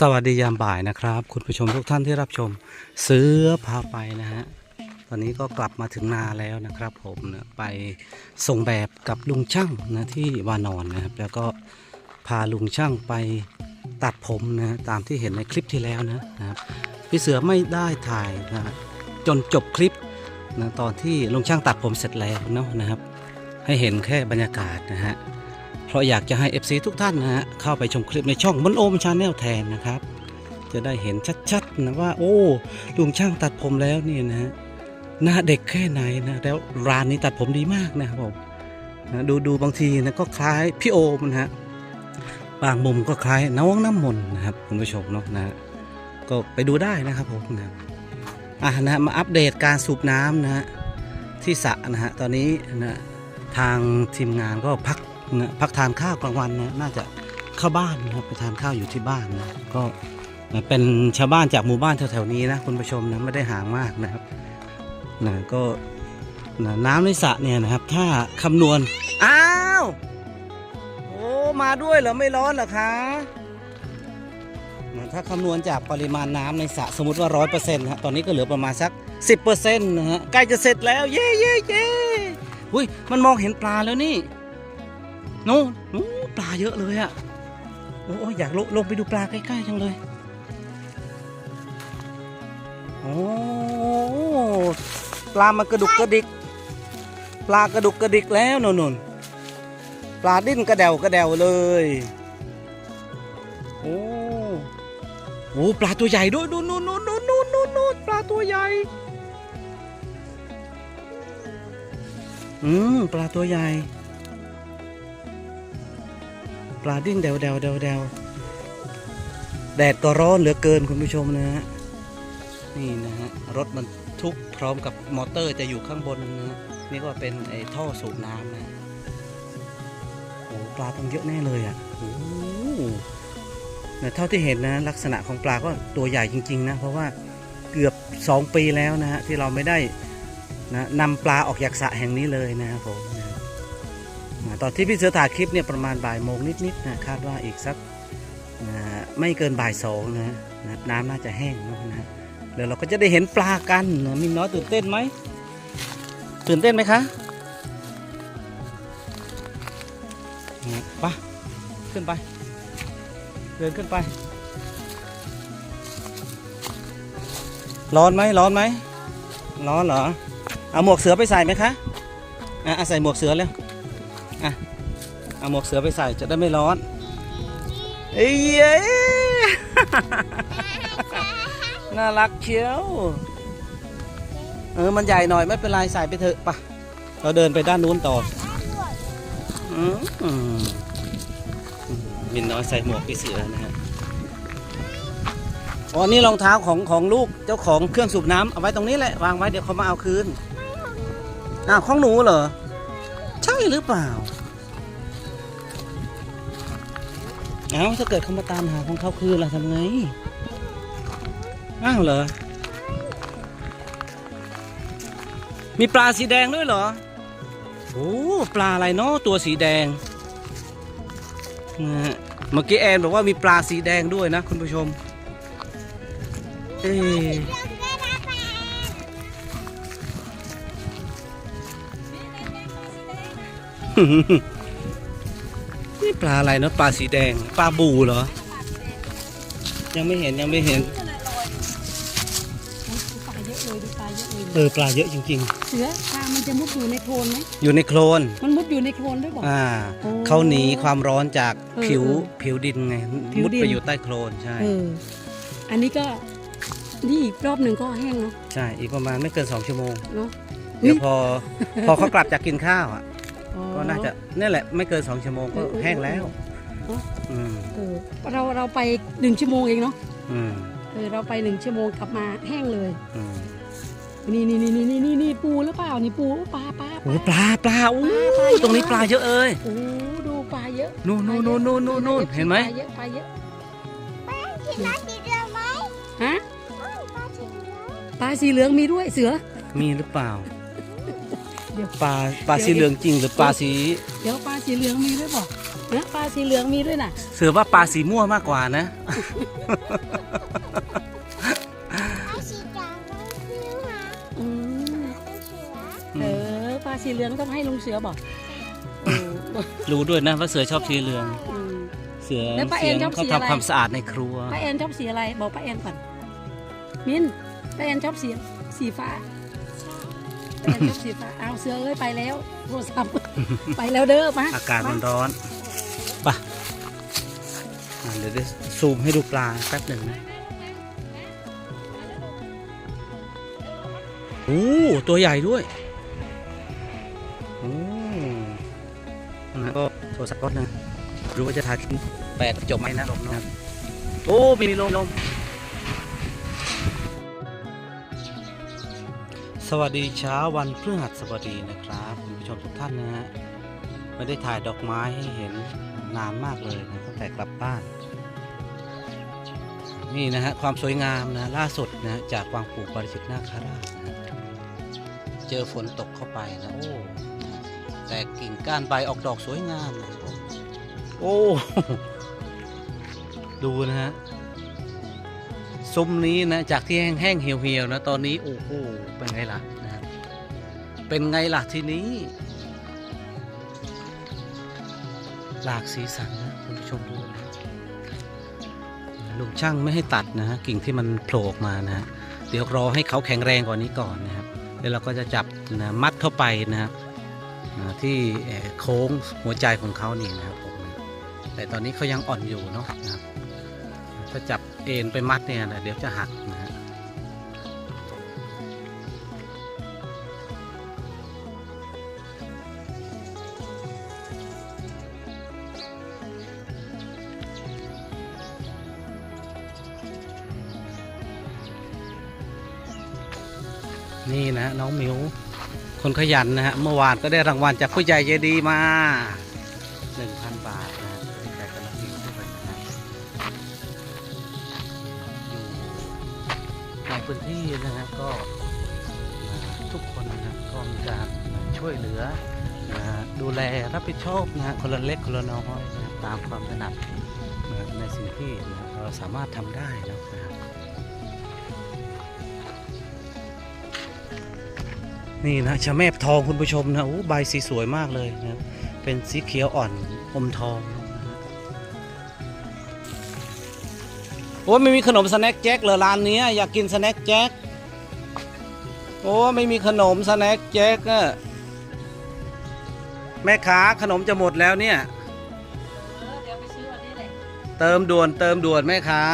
สวัสดียามบ่ายนะครับ คุณผู้ชมทุกท่านที่รับชมเสือพาไปนะฮะตอนนี้ก็กลับมาถึงนาแล้วนะครับ ผมนะไปส่งแบบกับลุงช่างนะที่วานอนนะครับ แล้วก็พาลุงช่างไปตัดผมนะตามที่เห็นในคลิปที่แล้วนะครับพี่เสือไม่ได้ถ่ายนะจนจบคลิปนะตอนที่ลุงช่างตัดผมเสร็จแล้วเนาะนะครับ ให้เห็นแค่บรรยากาศนะฮะ เพราะอยากจะให้ FC ทุกท่านนะฮะเข้าไปชมคลิปในช่องมนโอมชาแนลแทนนะครับ จะได้เห็นชัดๆนะว่า โอ้ลุงช่างตัดผมแล้วนี่นะฮะหน้าเด็กแค่ไหนนะแล้วร้านนี้ตัดผมดีมากนะครับผมนะดูดูบางทีนะก็คล้ายพี่โอมนะฮะบางมุมก็คล้ายน้องน้ำมนต์นะครับคุณผู้ชมเนาะนะฮะก็ไปดูได้นะครับผมนะอะนะมาอัปเดตการสูบน้ำนะฮะที่สระนะฮะตอนนี้นะทางทีมงานก็พัก นะพักทานข้าวกลางวันนะน่าจะเข้าบ้านนะครับไปทานข้าวอยู่ที่บ้านนะก็นะเป็นชาวบ้านจากหมู่บ้านแถวๆนี้นะคุณผู้ชมนะไม่ได้ห่างมากนะครับนะก็นะน้ำในสระเนี่ยนะครับ ถ้าคำนวณอ้าวโอ้มาด้วยเหรอไม่ร้อนเหรอคะนะถ้าคำนวณจากปริมาณน้ำในสระสมมติว่าร้อยเปอร์เซ็นต์ฮะตอนนี้ก็เหลือประมาณสักสิบเปอร์เซ็นต์นะฮะใกล้จะเสร็จแล้วเย้เย้เย้อุ้ยมันมองเห็นปลาแล้วนี่ นู่นนู่นปลาเยอะเลยอะโอ้ยอยากลงลงไปดูปลาใกล้ๆจังเลย โอ้ปลามันกระดุกกระดิก ปลากระดุกกระดิกแล้วนนนปลาดิ้นกระเดวกระเดวเลย โอ้โหปลาตัวใหญ่ด้วยดูนู่นนู่นนู่นนู่นนู่นนู่นปลาตัวใหญ่ อืมปลาตัวใหญ่ ปลาดิ้นเดวเดวเดวเดวแดดก็ร้อนเหลือเกินคุณผู้ชมนะฮะนี่นะฮะรถมันทุกพร้อมกับมอเตอร์จะอยู่ข้างบนนะฮะนี่ก็เป็นไอ้ท่อสูบน้ำนะโอ้ปลาต้องเยอะแน่เลยอะโอ้เนี่ยเท่าที่เห็นนะลักษณะของปลาก็ตัวใหญ่จริง ๆ นะ เพราะว่าเกือบ 2 ปีแล้วนะฮะที่เราไม่ได้นะนำปลาออกจากสระแห่งนี้เลยนะครับผม ตอนที่พี่เสือถ่ายคลิปเนี่ยประมาณบ่ายโมงนิดๆนะคาดว่าอีกสักนะไม่เกินบ่ายสองนะน้ำน่าจะแห้งเนะนะเดี๋ยวเราก็จะได้เห็นปลากันนะมินน้อยตื่นเต้นไหมตื่นเต้นไหมคะนะไปขึ้นไป เดินขึ้นไป ร้อนไหมร้อนไหมร้อนเหรอเอาหมวกเสือไปใส่ไหมคะอะเอาใส่หมวกเสือแล้ว เอาหมวกเสือไปใส่จะได้ไม่ร้อนเอ้ยเย้น่ารักเชียว เออ มันใหญ่หน่อยไม่เป็นไรใส่ไปเถอะปะเราเดินไปด้านนู้นต่ออืมอืมมินน้อยใส่หมวกพี่เสือนะฮะอ๋อนี่รองเท้าของของลูกเจ้าของเครื่องสูบน้ำเอาไว้ตรงนี้แหละวางไว้เดี๋ยวเขามาเอาคืนอ้าวของหนูเหรอ ใช่หรือเปล่า เอ้าถ้าเกิดเขามาตามหาของเขาคืนล่ะทำไง อ้าวเหรอ มีปลาสีแดงด้วยเหรอ โอ้ปลาอะไรเนาะตัวสีแดงนะเมื่อกี้แอนบอกว่ามีปลาสีแดงด้วยนะคุณผู้ชม เอ๊ะนี่ ปลาอะไรเนาะปลาสีแดง ปลาบูเหรอ ยังไม่เห็นยังไม่เห็นปลาเยอะเลยดูปลาเยอะเลยเออปลาเยอะจริงเสือปลามันจะมุดอยู่ในโคลนไหมๆ อยู่ในโคลน มันมุดอยู่ในโคลนด้วยบอก อ่าโอ้เขาหนีความร้อนจากเออผิวเออผิวดินไงผิวมุดดิน ไปอยู่ใต้โคลนใช่ เออ อันนี้ก็นี่อีกรอบหนึ่งก็แห้งเนาะใช่ อีกประมาณไม่เกิน2ชั่วโมง เนาะ เดี๋ยวอุ๊ยพอ พอเขากลับจากกินข้าวอะอ๋อ ก็น่าจะนี่แหละไม่เกิน2ชั่วโมงก็เออเออแห้งแล้วเอออืมเออเราเราไปหนึ่งชั่วโมงเองเนาะอืมเออเราไปหนึ่งชั่วโมงกลับมาแห้งเลยอืมนี่นี่นี่นี่นี่นี่นี่ปูหรือเปล่านี่ปูปลาปลาโอ้ปลาปลาอู้ปลาเยอะ ตรงนี้ปลาเยอะเอ้ยโอ้ดูปลาเยอะนู่นนู่นนู่นนู่นนู่นนู่นเห็นไหมปลาเยอะปลาเยอะปลาสีเหลืองไหมฮะปลาสีเหลืองปลาสีเหลืองมีด้วยเสือมีหรือเปล่า เดี๋ยวปลาปลาสีเหลืองจริงหรือปลาสี เดี๋ยวปลาสีเหลืองมีด้วยบอกนะปลาสีเหลืองมีด้วยน่ะเสือว่าปลาสีม่วงมากกว่านะ ไอ้สีดำมันคือหาอืมไอ้เสือเออปลาสีเหลืองต้องให้ลุงเสือบอกโอ้รู้ด้วยนะว่าเสือชอบสีเหลือง อืม เสือแล้วป้าเอ็เสียนงชอบเขาสีอะไร ทำความสะอาดในครัว ป้าแอนชอบสีอะไร บอกป้าแอนก่อนมินป้าแอนชอบสีสีฟ้าป้า แอนชอบสีฟ้าเอาเสือเอ้ยไปแล้วโทรศัพท์ไปแล้วเด้อมาอากาศมันร้อนไปะเดี๋ยวได้ซูมให้ดูปลาแป๊บหนึ่งนะโอ้ตัวใหญ่ด้วยโอ้นะก็โทรศัพท์ก็นะรู้ว่าจะทาทิ้งแปดจบไหมนะลมนะครับโอ้มีลมลม สวัสดีเช้าวันพฤหัสบดีนะครับคุณผู้ชมทุกท่านนะฮะไม่ได้ถ่ายดอกไม้ให้เห็นนานมากเลยนะตั้งแต่กลับบ้าน นี่นะฮะความสวยงามนะล่าสุดนะจากวางปู่ปริจิตนาคาราชนะเจอฝนตกเข้าไปนะโอ้แต่กิ่งก้านใบออกดอกสวยงามนะครับผมโอ้ดูนะฮะ ซุ้มนี้นะจากที่แห้งๆเหี่ยวๆนะตอนนี้โอ้โหเป็นไงล่ะนะเป็นไงล่ะทีนี้ หลากสีสันนะคุณผู้ชมดูนะลุงช่างไม่ให้ตัดนะฮะกิ่งที่มันโผล่ออกมานะเดี๋ยวรอให้เขาแข็งแรงกว่านี้ก่อนนะครับแล้วเราก็จะจับนะมัดเข้าไปนะครับที่โค้งหัวใจของเขานี่นะครับผมแต่ตอนนี้เขายังอ่อนอยู่เนาะนะครับถ้าจับ เอ็นไปมัดเนี่ยนะเดี๋ยวจะหักนะฮะนี่นะน้องมิวคนขยันนะฮะเมื่อวานก็ได้รางวัลจากผู้ใหญ่ใจดีมา 1,000 บาท พื้นที่นะฮะก็ทุกคนนะก็มีการช่วยเหลือนะดูแลรับผิดชอบนะฮะคนละเล็กคนละน้อยนะฮะตามความถนัดนะในสิ่งที่นะเราสามารถทำได้นะนะครับนี่นะชะแมบทองคุณผู้ชมนะโอ้ใบสีสวยมากเลยนะเป็นสีเขียวอ่อนอมทองนะ โอ้ไม่มีขนมสแน็คแจ็คเหรอร้านนี้อยากกินสแน็คแจ็คโอ้ไม่มีขนมสแน็คแจ็คอะแม่ค้าขนมจะหมดแล้วเนี่ย เออเดี๋ยวไปซื้อวันนี้แหละเติมด่วนเติมด่วนแม่ค้า